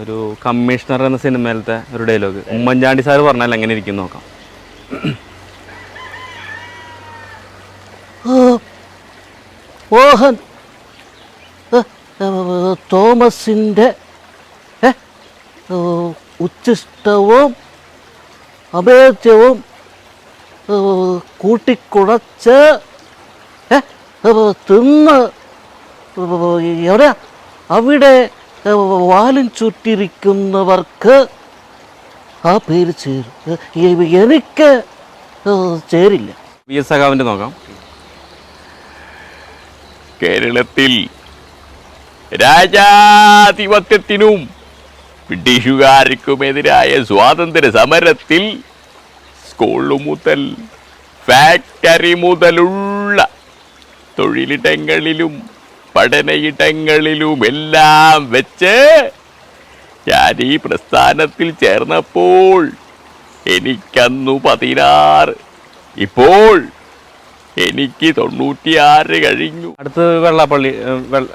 ഒരു കമ്മീഷണർ എന്ന സിനിമയിലത്തെ ഒരു ഡയലോഗ് ഉമ്മൻചാണ്ടി സാർ പറഞ്ഞാൽ എങ്ങനെ ഇരിക്കും നോക്കാം. മോഹൻ തോമസിന്റെ ഉച്ഛിഷ്ടവും അഭേദ്യവും കൂട്ടിക്കുഴച്ച് തിന്ന് എവിടെയാ? അവിടെ വാലും ചുറ്റിരിക്കുന്നവർക്ക് ആ പേര് ചേരും. എനിക്ക് ചേരില്ല. വി എസ് സഖാവിന്റെ നോക്കാം. കേരളത്തിൽ രാജാധിപത്യത്തിനും ബ്രിട്ടീഷുകാർക്കുമെതിരായ സ്വാതന്ത്ര്യ സമരത്തിൽ സ്കൂൾ മുതൽ ഫാക്ടറി മുതലുള്ള തൊഴിലിടങ്ങളിലും പഠനയിടങ്ങളിലും എല്ലാം വെച്ച് ഞാൻ ഈ പ്രസ്ഥാനത്തിൽ ചേർന്നപ്പോൾ എനിക്കന്നു പതിനാറ്. ഇപ്പോൾ എനിക്ക് തൊണ്ണൂറ്റിയാറ് കഴിഞ്ഞു. അടുത്ത് വെള്ളാപ്പള്ളി വെള്ള- വെള്ള